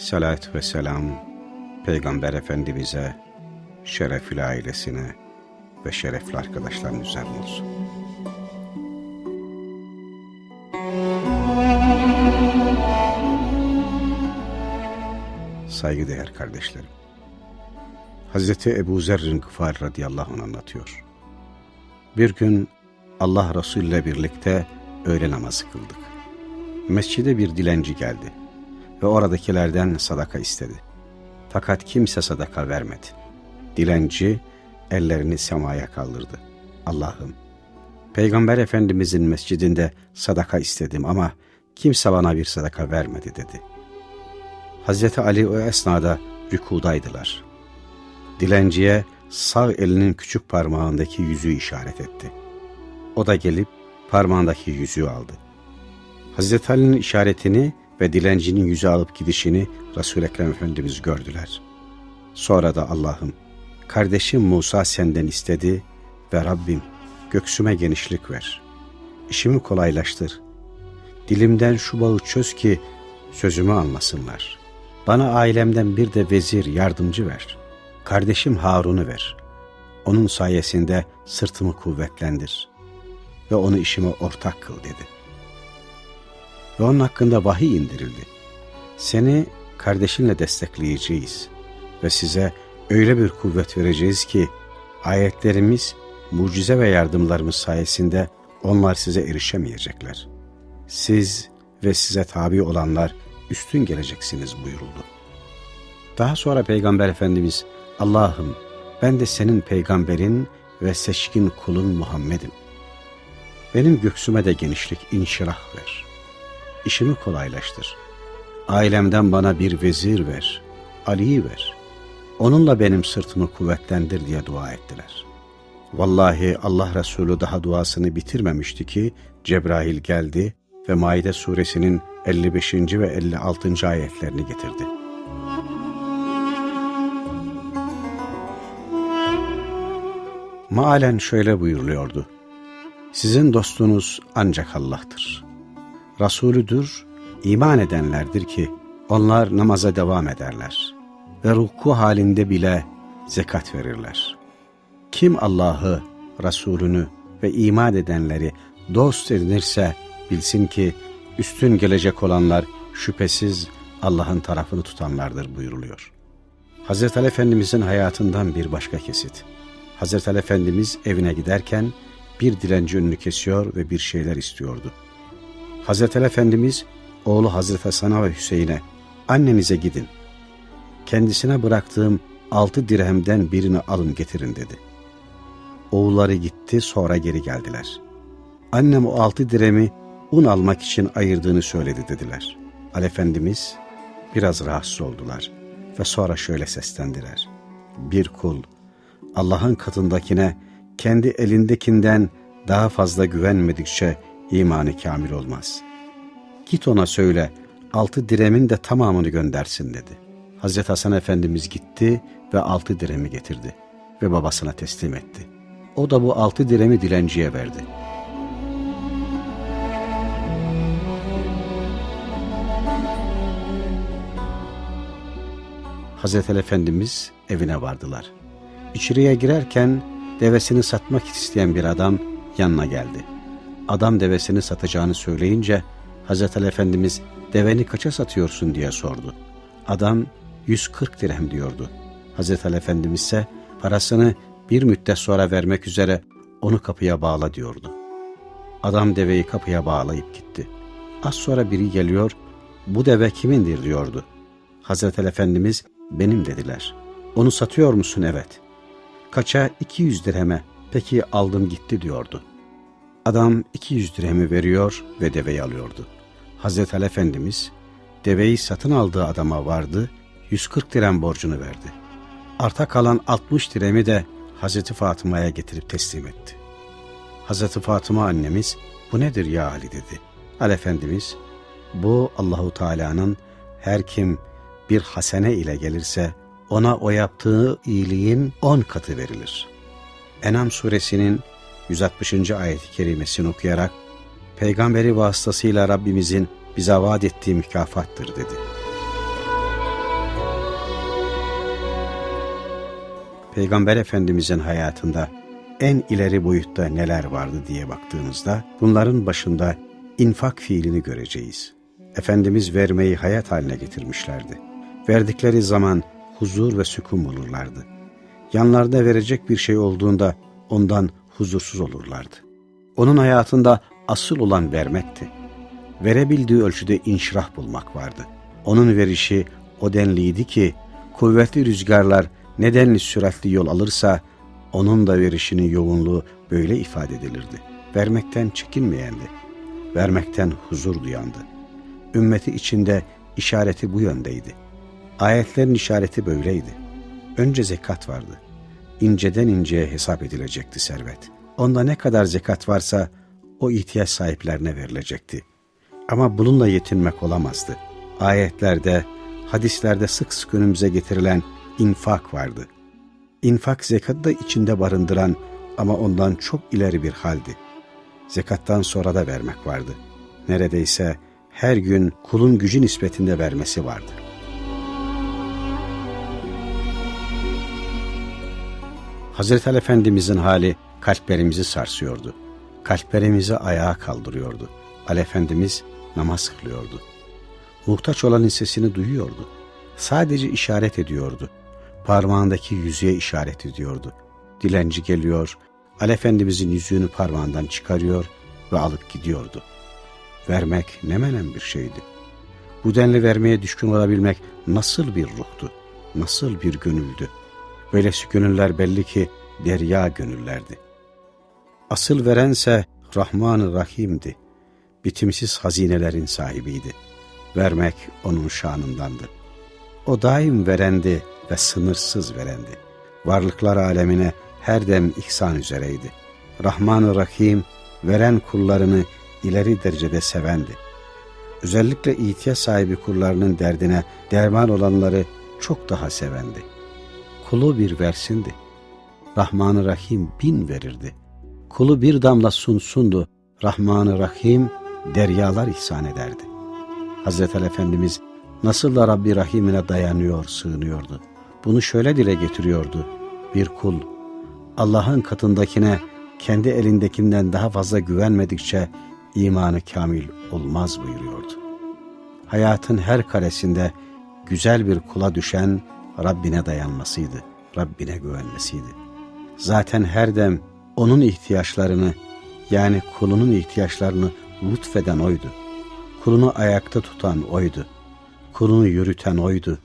Salat ve selam Peygamber Efendimiz'e, şerefli ailesine ve şerefli arkadaşların üzerine olsun. Saygıdeğer kardeşlerim. Hazreti Ebu Zerrin Gıfar radıyallahu anh anlatıyor. Bir gün Allah Resulü ile birlikte öğle namazı kıldık. Mescide bir dilenci geldi ve oradakilerden sadaka istedi. Fakat kimse sadaka vermedi. Dilenci ellerini semaya kaldırdı. Allah'ım, Peygamber Efendimizin mescidinde sadaka istedim ama kimse bana bir sadaka vermedi dedi. Hazreti Ali o esnada rükudaydılar. Dilenciye sağ elinin küçük parmağındaki yüzüğü işaret etti. O da gelip parmağındaki yüzüğü aldı. Hazreti Ali'nin işaretini ve dilencinin yüzü alıp gidişini Resul-i Ekrem Efendimiz gördüler. Sonra da Allah'ım, kardeşim Musa senden istedi ve Rabbim göksüme genişlik ver. İşimi kolaylaştır. Dilimden şu bağı çöz ki sözümü anlasınlar. Bana ailemden bir de vezir, yardımcı ver. Kardeşim Harun'u ver. Onun sayesinde sırtımı kuvvetlendir. Ve onu işime ortak kıl dedi. Ve onun hakkında vahiy indirildi. Seni kardeşinle destekleyeceğiz. Ve size öyle bir kuvvet vereceğiz ki ayetlerimiz, mucize ve yardımlarımız sayesinde onlar size erişemeyecekler. Siz ve size tabi olanlar üstün geleceksiniz buyuruldu. Daha sonra Peygamber Efendimiz Allah'ım ben de senin peygamberin ve seçkin kulun Muhammed'im. Benim göksüme de genişlik, inşirah ver. İşimi kolaylaştır. Ailemden bana bir vezir ver, Ali'yi ver. Onunla benim sırtımı kuvvetlendir diye dua ettiler. Vallahi Allah Resulü daha duasını bitirmemişti ki Cebrail geldi ve Maide suresinin 55. ve 56. ayetlerini getirdi. Maalen şöyle buyuruluyordu. Sizin dostunuz ancak Allah'tır. Resulüdür, iman edenlerdir ki onlar namaza devam ederler ve ruku halinde bile zekat verirler. Kim Allah'ı, Resulünü ve iman edenleri dost edinirse bilsin ki üstün gelecek olanlar şüphesiz Allah'ın tarafını tutanlardır buyuruluyor. Hazreti Ali Efendimizin hayatından bir başka kesit. Hazreti Ali Efendimiz evine giderken bir dilenci önünü kesiyor ve bir şeyler istiyordu. Hazreti Efendimiz oğlu Hazreti Hasan'a ve Hüseyin'e annenize gidin. Kendisine bıraktığım altı dirhemden birini alın getirin dedi. Oğulları gitti sonra geri geldiler. Annem o altı diremi un almak için ayırdığını söyledi dediler. Ali Efendimiz biraz rahatsız oldular ve sonra şöyle seslendiler. Bir kul Allah'ın katındakine kendi elindekinden daha fazla güvenmedikçe imanı kamil olmaz. Git ona söyle altı diremin de tamamını göndersin dedi. Hazreti Hasan Efendimiz gitti ve altı diremi getirdi ve babasına teslim etti. O da bu altı diremi dilenciye verdi. Hazreti Efendimiz evine vardılar. İçeriye girerken devesini satmak isteyen bir adam yanına geldi. Adam devesini satacağını söyleyince Hazreti Ali Efendimiz deveni kaça satıyorsun diye sordu. Adam 140 dirhem diyordu. Hazreti Ali Efendimiz ise parasını bir müddet sonra vermek üzere onu kapıya bağla diyordu. Adam deveyi kapıya bağlayıp gitti. Az sonra biri geliyor, bu deve kimindir diyordu. Hazreti Efendimiz benim dediler. Onu satıyor musun? Evet. Kaça 200 dirheme. Peki aldım gitti diyordu. Adam 200 dirhemi veriyor ve deveyi alıyordu. Hazreti Ali Efendimiz deveyi satın aldığı adama vardı, 140 dirhem borcunu verdi. Arta kalan 60 dirhemi de Hazreti Fatıma'ya getirip teslim etti. Hazreti Fatıma annemiz bu nedir ya Ali dedi. Ali Efendimiz bu Allahu Teala'nın her kim bir hasene ile gelirse ona o yaptığı iyiliğin 10 katı verilir. Enam suresinin 160. ayet-i kerimesini okuyarak peygamberi vasıtasıyla Rabbimizin bize vaat ettiği mükafattır dedi. Peygamber Efendimizin hayatında en ileri boyutta neler vardı diye baktığımızda bunların başında infak fiilini göreceğiz. Efendimiz vermeyi hayat haline getirmişlerdi. Verdikleri zaman huzur ve sükun bulurlardı. Yanlarında verecek bir şey olduğunda ondan huzursuz olurlardı. Onun hayatında asıl olan vermekti. Verebildiği ölçüde inşirah bulmak vardı. Onun verişi o denliydi ki kuvvetli rüzgarlar nedenli süratli yol alırsa onun da verişinin yoğunluğu böyle ifade edilirdi. Vermekten çekinmeyendi. Vermekten huzur duyandı. Ümmeti içinde işareti bu yöndeydi. Ayetlerin işareti böyleydi. Önce zekat vardı. İnceden inceye hesap edilecekti servet. Onda ne kadar zekat varsa o ihtiyaç sahiplerine verilecekti. Ama bununla yetinmek olamazdı. Ayetlerde, hadislerde sık sık önümüze getirilen infak vardı. İnfak zekatı da içinde barındıran ama ondan çok ileri bir haldi. Zekattan sonra da vermek vardı. Neredeyse her gün kulun gücü nispetinde vermesi vardı. Hazreti Ali Efendimizin hali kalplerimizi sarsıyordu. Kalplerimizi ayağa kaldırıyordu. Ali Efendimiz namaz kılıyordu. Muhtaç olanın sesini duyuyordu. Sadece işaret ediyordu. Parmağındaki yüzüğe işaret ediyordu. Dilenci geliyor, Ali Efendimizin yüzüğünü parmağından çıkarıyor ve alıp gidiyordu. Vermek ne menen bir şeydi. Bu denli vermeye düşkün olabilmek nasıl bir ruhtu, nasıl bir gönüldü. Böylesi gönüller belli ki derya gönüllerdi. Asıl verense Rahman-ı Rahim'di. Bitimsiz hazinelerin sahibiydi. Vermek onun şanındandı. O daim verendi ve sınırsız verendi. Varlıklar alemine her dem ihsan üzereydi. Rahman-ı Rahim veren kullarını ileri derecede sevendi. Özellikle ihtiyaç sahibi kullarının derdine derman olanları çok daha sevendi. Kulu bir versindi. Rahman-ı Rahim bin verirdi. Kulu bir damla sunsundu. Rahman-ı Rahim deryalar ihsan ederdi. Hazreti Ali Efendimiz nasıl da Rabbi Rahim'ine dayanıyor, sığınıyordu. Bunu şöyle dile getiriyordu. Bir kul Allah'ın katındakine kendi elindekinden daha fazla güvenmedikçe imanı kamil olmaz buyuruyordu. Hayatın her karesinde güzel bir kula düşen Rabbine dayanmasıydı, Rabbine güvenmesiydi. Zaten her dem onun ihtiyaçlarını yani kulunun ihtiyaçlarını lütfeden oydu. Kulunu ayakta tutan oydu. Kulunu yürüten oydu.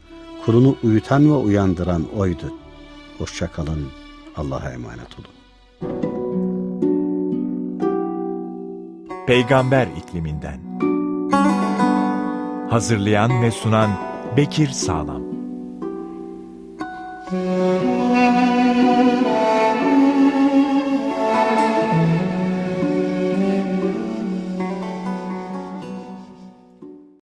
Kulunu uyutan ve uyandıran oydu. Hoşçakalın. Allah'a emanet olun. Peygamber ikliminden. Hazırlayan ve sunan Bekir Sağlam.